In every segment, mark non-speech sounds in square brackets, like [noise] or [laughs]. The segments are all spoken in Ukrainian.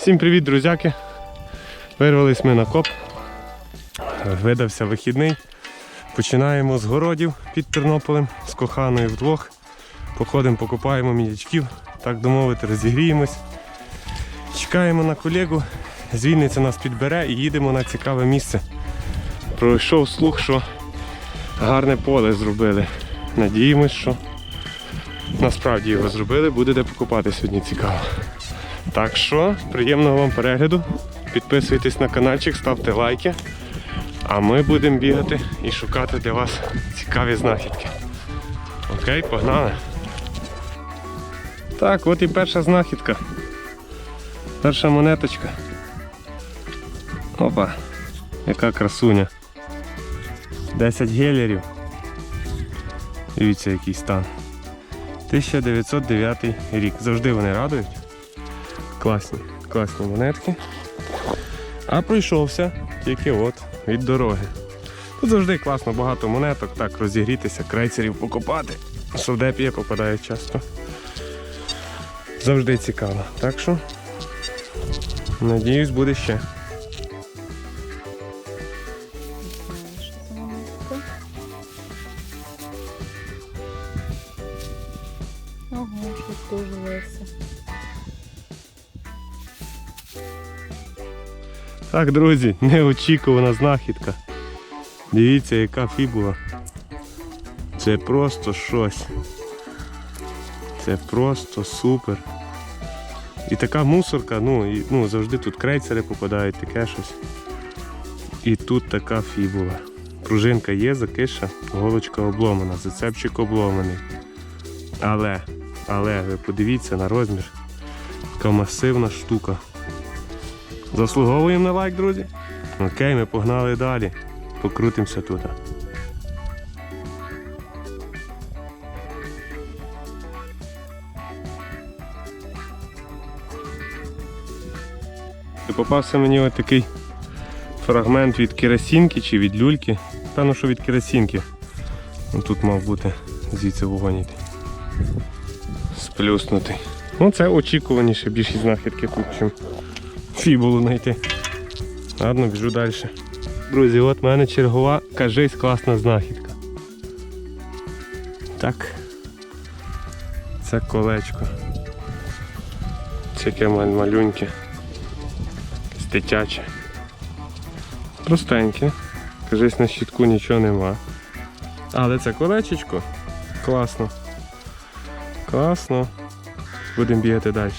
Всім привіт, друзяки! Вирвались ми на коп. Видався вихідний. Починаємо з городів під Тернополем, з коханою вдвох. Походимо, покупаємо мідячків, так домовити, розігріємось. Чекаємо на колегу. З Вінниці нас підбере і їдемо на цікаве місце. Пройшов слух, що гарне поле зробили. Надіємось, що насправді його зробили, буде де покупати сьогодні цікаво. Так що, приємного вам перегляду. Підписуйтесь на каналчик, ставте лайки. А ми будемо бігати і шукати для вас цікаві знахідки. Окей, погнали. Так, от і перша знахідка. Перша монеточка. Опа, яка красуня. 10 гелерів. Дивіться, який стан. 1909 рік. Завжди вони радують. Класні, класні монетки. А пройшовся тільки от від дороги. Тут завжди класно, багато монеток, так розігрітися, крейсерів покопати. Совдепія попадає часто. Завжди цікаво. Так що, надіюсь, буде ще. Так, друзі, неочікувана знахідка. Дивіться, яка фібула. Це просто щось. Це просто супер. І така мусорка, ну, і, ну завжди тут крейцери попадають, таке щось. І тут така фібула. Пружинка є, закиша, голочка обломана, зацепчик обломаний. Але, але, ви подивіться на розмір. Така масивна штука. Заслуговуємо на лайк, друзі. Окей, ми погнали далі. Покрутимося тут. Попався мені ось такий фрагмент від керосинки чи від люльки. Певно, що від керосинки. Ну, Тут мав бути звідси вогонь. Сплюснутий. Ну це очікуваніше більшість знахідки тут, чим фібулу знайти. Ладно, біжу далі. Друзі, от в мене чергова, кажись, класна знахідка. Так. Це колечко. Це яке малюньке. Дитяче. Простеньке. Кажись, на щитку нічого нема. Але це колечечко. Класно. Класно. Будемо бігати далі.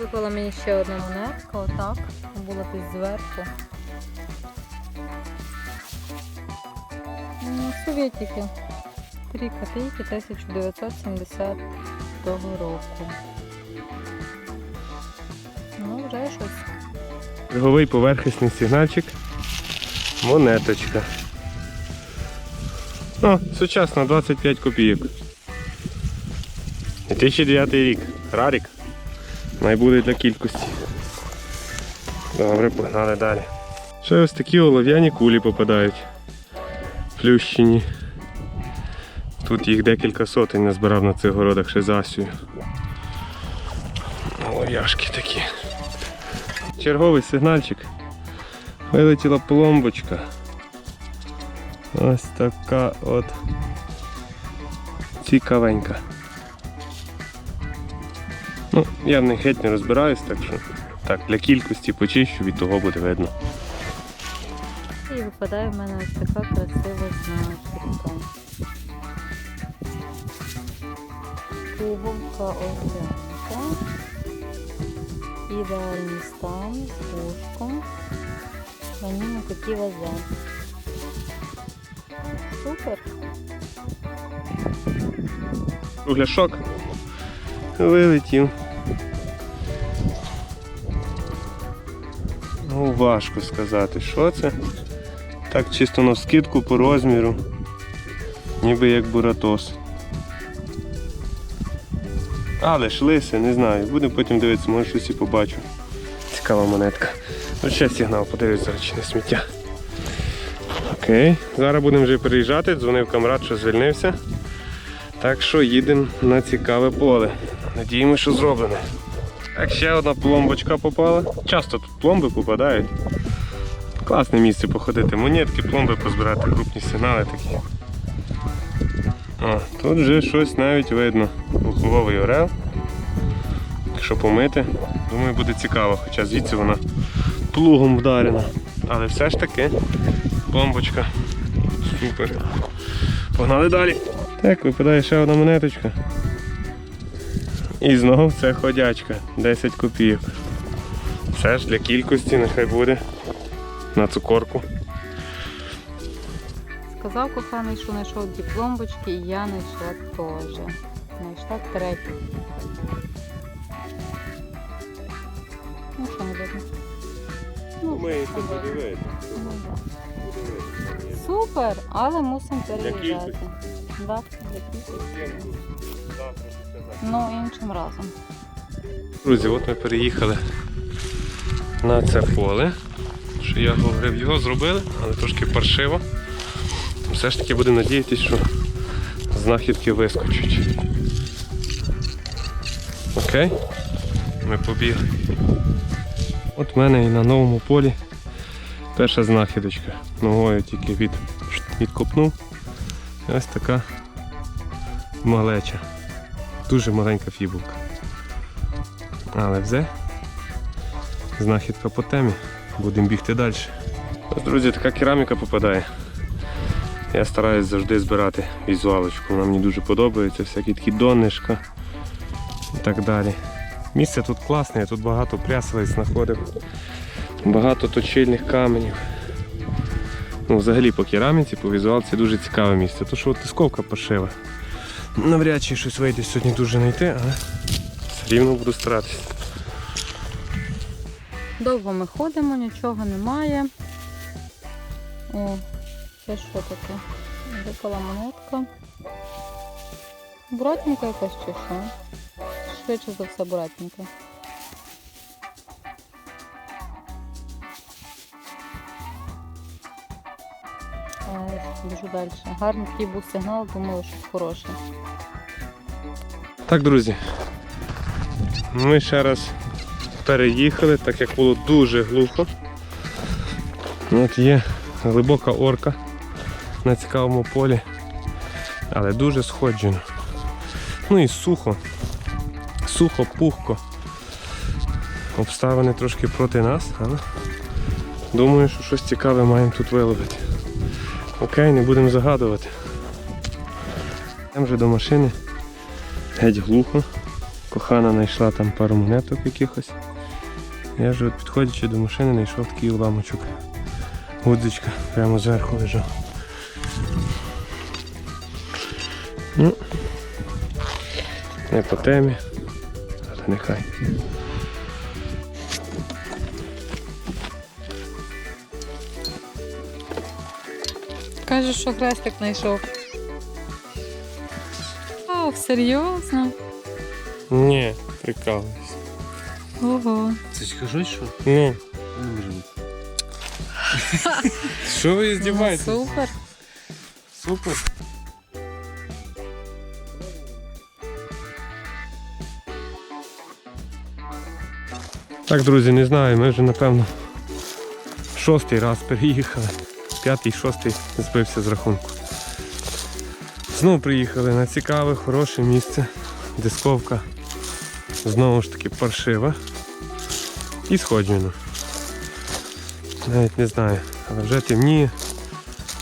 Випала мені ще одна монетка, отак. Була десь зверху. М, Совєтики. Три копійки 1970 року. Ну, вже щось. Черговий поверхностний сигнальчик. Монеточка. О, сучасна 25 копійок. 2009 рік. Рарік. Найбуде для кількості. Добре, погнали далі. Ще ось такі олов'яні кулі попадають. Плющені. Тут їх декілька сотень назбирав на цих городах ще з Асію. Олов'яшки такі. Черговий сигнальчик. Вилетіла пломбочка. Ось така от цікавенька. Ну, я в них геть не розбираюсь, так що так, для кількості почищу, від того буде видно. І випадає в мене ось така красива знахідка. Пуговка овсянка. Ідеальний стан з вушком. На ньому такі вазе. Супер. Кругляшок вилетів. Ну, важко сказати, що це. Так чисто на скидку по розміру. Ніби як буратос. Але ж лиси, не знаю. Будемо потім дивитися, може щось і побачу. Цікава монетка. Ну ще сигнал, подивись зараз чи не сміття. Окей, зараз будемо вже переїжджати. Дзвонив камрад, що звільнився. Так що їдемо на цікаве поле. Надіємося, що зроблене. Так, ще одна пломбочка попала. Часто тут пломби попадають. Класне місце походити. Монетки, пломби позбирати, крупні сигнали такі. О, тут вже щось навіть видно. Луковий орел. Якщо помити, думаю, буде цікаво, хоча звідси вона плугом вдарена. Але все ж таки пломбочка. Супер. Погнали далі. Так, випадає ще одна монеточка. І знову це ходячка. 10 копійок. Все ж для кількості нехай буде. На цукорку. Сказав коханий, що знайшов ті пломбочки, і я знайшла теж. Знайшла третю. Ну що не видно? Ну, подивитися. ну, да. Супер, але мусимо переїжджати. кількості. Да, для кількості. Ну, іншим разом. Друзі, от ми переїхали на це поле. Що я говорив, його зробили, але трошки паршиво. Все ж таки будемо надіятися, що знахідки вискочать. Окей? Ми побігли. От в мене і на новому полі перша знахідочка. Ногою тільки від, відкопнув. Ось така малеча. Дуже маленька фібулка. Але вже знахідка по темі. Будемо бігти далі. Друзі, така кераміка попадає. Я стараюсь завжди збирати візуалочку. Вона мені дуже подобається, всякі такі донишка і так далі. Місце тут класне, я тут багато прясовиць знаходив, багато точильних каменів. Ну, взагалі по кераміці, по візуалці дуже цікаве місце. То що от тисковка паршива. Навряд чи щось вийде сьогодні дуже знайти, але все рівно буду старатися. Довго ми ходимо, нічого немає. О, це що таке? Випала монетка. Буратінка якась чи що? Швидше за все буратінка. Біжу далі. Гарний такий був сигнал, думала, що хороше. Так, друзі, ми ще раз переїхали, так як було дуже глухо. От є глибока орка на цікавому полі, але дуже сходжено. Ну і сухо. Сухо, пухко. Обставини трошки проти нас, але думаю, що щось цікаве маємо тут виловити. Окей, не будемо загадувати. Йдемо вже до машини. Геть глухо. Кохана знайшла там пару монеток якихось. Я ж от підходячи до машини, знайшов такий уламочок. Гудзичка прямо зверху лежав. Ну, не по темі, але нехай. Каже, що хрестик знайшов. О, серйозно? Ні, прикалуюсь. Ого. Це ж кажуть, що? Ну, Не може бути. [laughs] що ви Ну, здіваєтесь? супер. Супер. Так, друзі, не знаю, ми вже напевно шостий раз переїхали. П'ятий, шостий збився з рахунку. Знову приїхали на цікаве, хороше місце. Дисковка знову ж таки паршива. І сходжено. Навіть не знаю, але вже темніє.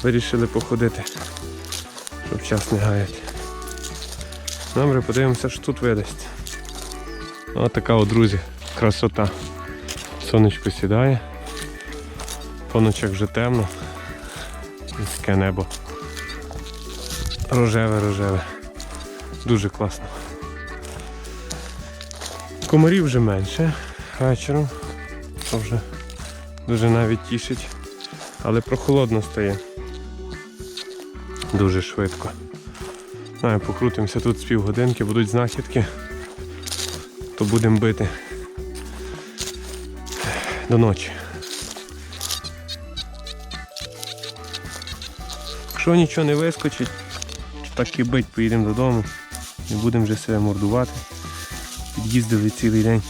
Вирішили походити щоб час не гаяти. Добре, подивимося, що тут видасть. Ось така от, друзі, красота. Сонечко сідає, по ночах вже темно. Таке небо. Рожеве-рожеве. Дуже класно. Комарів вже менше вечором. Це вже дуже навіть тішить. Але прохолодно стає дуже швидко. Знаю, покрутимося тут з півгодинки, будуть знахідки, то будемо бити до ночі. Якщо нічого не вискочить, так і бить, поїдемо додому. Не будемо вже себе мордувати. Під'їздили цілий день.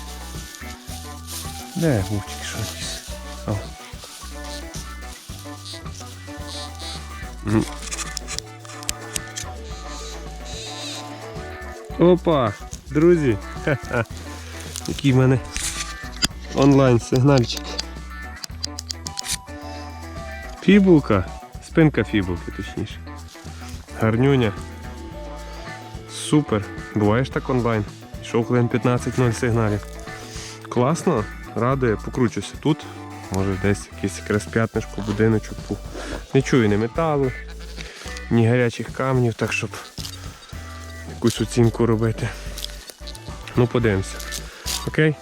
Де Вовчик, що? О. Опа! Друзі! Ха-ха. [laughs] Який в мене онлайн сигнальчик. Фібулка. Спинка фібулки, точніше. Гарнюня. Супер. Буває ж так онлайн. Йшов хвилин 15-0 сигналів. Класно, радує, покручуся тут. Може десь якесь якраз п'ятнишко, будиночок. Не чую ні металу, ні гарячих камнів, так щоб якусь оцінку робити. Ну, подивимося. Окей?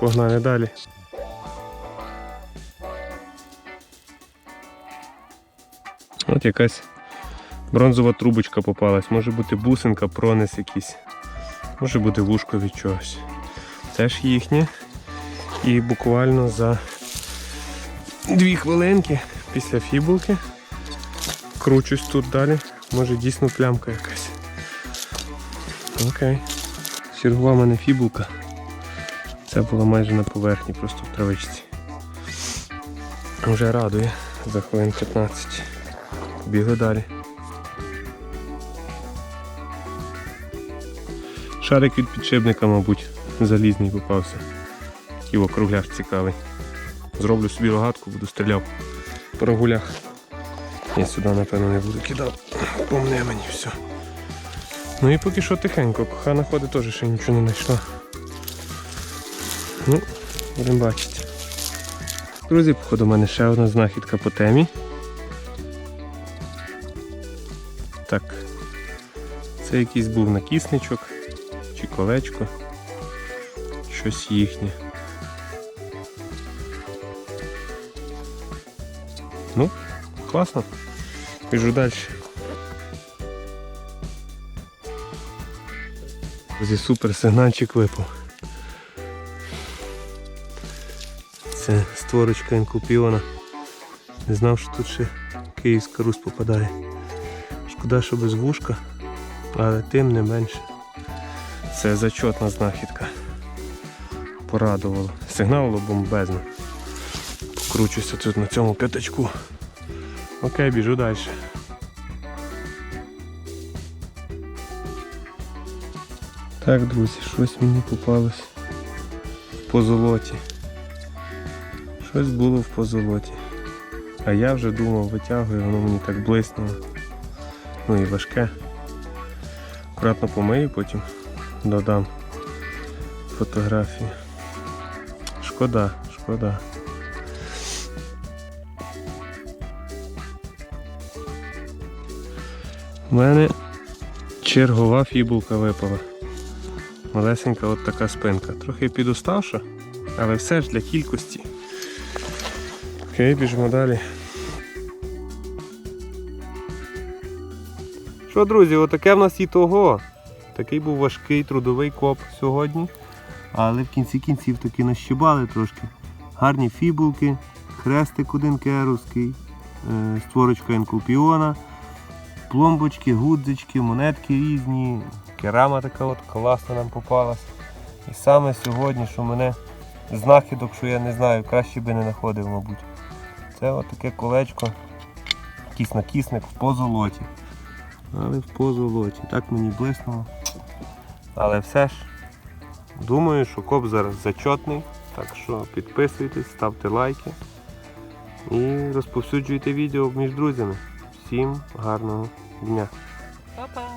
Погнали далі. От якась бронзова трубочка попалась. Може бути бусинка, пронес якийсь. Може бути вушко від чогось. Теж їхнє. І буквально за дві хвилинки після фібулки кручусь тут далі. Може дійсно плямка якась. Окей. Чергова мене фібулка. Це була майже на поверхні, просто в травичці. Вже радує за хвилин 15. Бігли далі. Шарик від підшипника, мабуть, залізний попався. Такий округляш цікавий. Зроблю собі рогатку, буду стріляв по рогулях. Я сюди, напевно, не буду кидав. Помне мені все. Ну і поки що тихенько, кохана ходить теж ще нічого не знайшла. Ну, будемо бачити. Друзі, походу, у мене ще одна знахідка по темі. Так. Це якийсь був накісничок чи колечко. Щось їхнє. Ну, класно. Біжу далі. Зі супер сигнальчик випав. Це створочка інкупіона. Не знав, що тут ще київська русь попадає. Шкода, що без вушка, але тим не менше. Це зачетна знахідка. Порадувало. Сигнал бомбезно. Покручуся тут на цьому п'ятачку. Окей, біжу далі. Так, друзі, щось мені попалось в позолоті. Щось було в позолоті. А я вже думав, витягую, воно мені так блиснуло. Ну і важке. Акуратно помию, потім додам фотографії. Шкода, шкода. У мене чергова фібулка випала. Малесенька от така спинка. Трохи підуставша, але все ж для кількості. Окей, біжимо далі. Що, друзі, отаке в нас і того. Такий був важкий трудовий коп сьогодні. Але в кінці кінців таки нащибали трошки. Гарні фібулки, хрестик один керовський, е, створочка енкулпіона, пломбочки, гудзички, монетки різні, керама така от класна нам попалась. І саме сьогодні, що мене знахідок, що я не знаю, краще би не знаходив, мабуть. Це от таке колечко, якийсь накісник в позолоті. Але в позолоті. Так мені блиснуло. Але все ж, думаю, що коп зараз зачетний. Так що підписуйтесь, ставте лайки і розповсюджуйте відео між друзями. Всім гарного дня! Па-па!